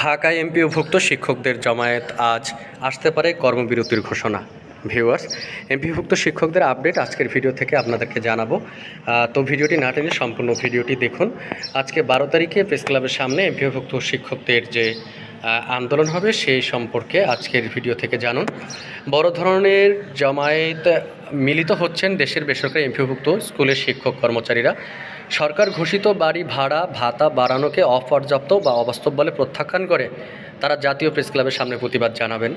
ঢাকায় এমপিওভুক্ত শিক্ষকদের জমায়েত আজ আসতে পারে কর্মবিরতির ঘোষণা। ভিউয়ার্স এমপিভুক্ত শিক্ষকদের আপডেট আজকের ভিডিও থেকে আপনাদেরকে জানাব। তো ভিডিওটি না টেনে সম্পূর্ণ ভিডিওটি দেখুন। আজকে বারো তারিখে প্রেস ক্লাবের সামনে এমপিওভুক্ত শিক্ষকদের যে আন্দোলন হবে সেই সম্পর্কে আজকের ভিডিও থেকে জানুন। বড় ধরনের জমায়েত মিলিত হচ্ছেন দেশের বেসরকারি এমপিওভুক্ত স্কুলের শিক্ষক কর্মচারীরা। সরকার ঘোষিত বাড়ি ভাড়া ভাতা বাড়ানোকে অপর্যাপ্ত বা অবাস্তব বলে প্রত্যাখ্যান করে। তারা জাতীয় প্রেস ক্লাবের সামনে প্রতিবাদ জানাবেন।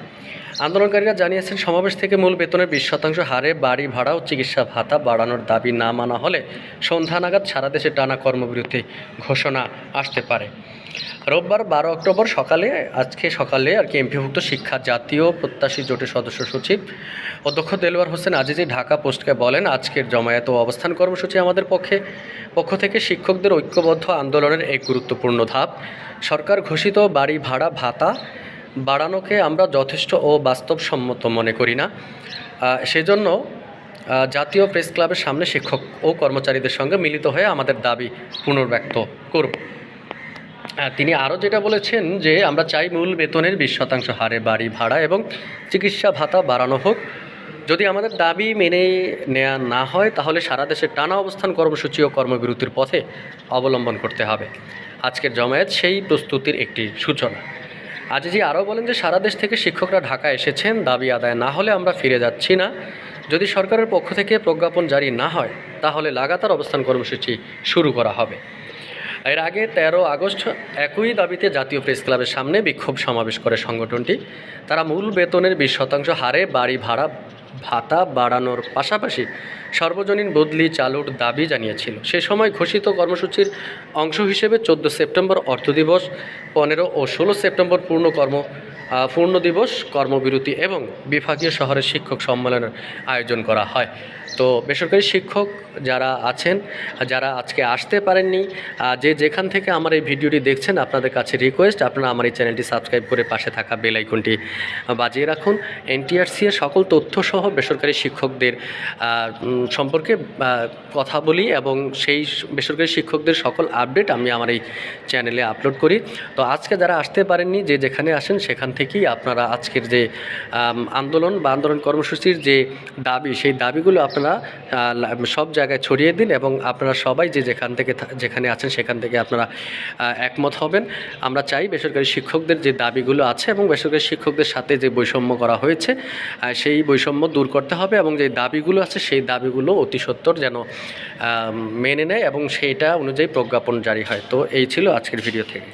আন্দোলনকারীরা জানিয়েছেন, সমাবেশ থেকে মূল বেতনের বিশ শতাংশ হারে বাড়ি ভাড়া ও চিকিৎসা ভাতা বাড়ানোর দাবি না মানা হলে সন্ধ্যা নাগাদ সারা দেশে টানা কর্মবিরতি ঘোষণা আসতে পারে। রোববার বারো অক্টোবর সকালে, আজকে সকালে আর কি এমপিভুক্ত শিক্ষা জাতীয় প্রত্যাশী জোটের সদস্য সচিব অধ্যক্ষ দেলোয়ার হোসেন আজিজি ঢাকা পোস্টকে বলেন, আজকের জমায়েত ও অবস্থান কর্মসূচি আমাদের পক্ষে, পক্ষ থেকে শিক্ষকদের ঐক্যবদ্ধ আন্দোলনের এক গুরুত্বপূর্ণ ধাপ। সরকার ঘোষিত বাড়ি ভাড়া, ভাতা বাড়ানোকে আমরা যথেষ্ট ও বাস্তবসম্মত মনে করি না। সেজন্য জাতীয় প্রেস ক্লাবের সামনে শিক্ষক ও কর্মচারীদের সঙ্গে মিলিত হয়ে আমাদের দাবি পুনর্ব্যক্ত করব। তিনি আরও যেটা বলেছেন যে, আমরা চাই মূল বেতনের বিশ শতাংশ হারে বাড়ি ভাড়া এবং চিকিৎসা ভাতা বাড়ানো হোক। যদি আমাদের দাবি মেনে নেওয়া না হয়, তাহলে সারা দেশে টানা অবস্থান কর্মসূচি ও কর্মবিরতির পথে অবলম্বন করতে হবে। আজকের জমায়েত সেই প্রস্তুতির একটি সূচনা। আজিজি আরও বলেন যে সারা দেশ থেকে শিক্ষকরা ঢাকা এসেছেন, দাবি আদায় না হলে আমরা ফিরে যাচ্ছি না। যদি সরকারের পক্ষ থেকে প্রজ্ঞাপন জারি না হয়, তাহলে লাগাতার অবস্থান কর্মসূচি শুরু করা হবে। এর আগে তেরো আগস্ট একই দাবিতে জাতীয় প্রেস ক্লাবের সামনে বিক্ষোভ সমাবেশ করে সংগঠনটি। তারা মূল বেতনের বিশ শতাংশ হারে বাড়ি ভাড়া ভাতা বাড়ানোর পাশাপাশি সর্বজনীন বদলি চালুর দাবি জানিয়েছিল। সে সময় ঘোষিত কর্মসূচির অংশ হিসেবে চোদ্দ সেপ্টেম্বর অর্থ দিবস, পনেরো ও ষোলো সেপ্টেম্বর পূর্ণ কর্ম পূর্ণ দিবস, কর্মবিরতি এবং বিভাগীয় শহরের শিক্ষক সম্মেলনের আয়োজন করা হয়। তো বেসরকারি শিক্ষক যারা আছেন, যারা আজকে আসতে পারেননি যে যেখান থেকে আমার এই ভিডিওটি দেখছেন, আপনাদের কাছে রিকোয়েস্ট আপনারা আমার এই চ্যানেলটি সাবস্ক্রাইব করে পাশে থাকা বেল আইকনটি বাজিয়ে রাখুন। এনটিআরসি এর সকল তথ্য সহ বেসরকারি শিক্ষকদের সম্পর্কে কথা বলি এবং সেই বেসরকারি শিক্ষকদের সকল আপডেট আমি আমার এই চ্যানেলে আপলোড করি। তো আজকে যারা আসতে পারেননি, যে যেখানে আসেন, সেখান থেকেই আপনারা আজকের যে আন্দোলন বা আন্দোলন কর্মসূচির যে দাবি, সেই দাবিগুলো আপনারা সব জায়গায় ছড়িয়ে দিন এবং আপনারা সবাই যে যেখান থেকে যেখানে আছেন সেখান থেকে আপনারা একমত হবেন। আমরা চাই বেসরকারি শিক্ষকদের যে দাবিগুলো আছে এবং বেসরকারি শিক্ষকদের সাথে যে বৈষম্য করা হয়েছে সেই বৈষম্য দূর করতে হবে এবং যে দাবিগুলো আছে সেই দাবিগুলো অতি সত্বর যেন মেনে নেয় এবং সেইটা অনুযায়ী প্রজ্ঞাপন জারি হয়। তো এই ছিল আজকের ভিডিও থেকে।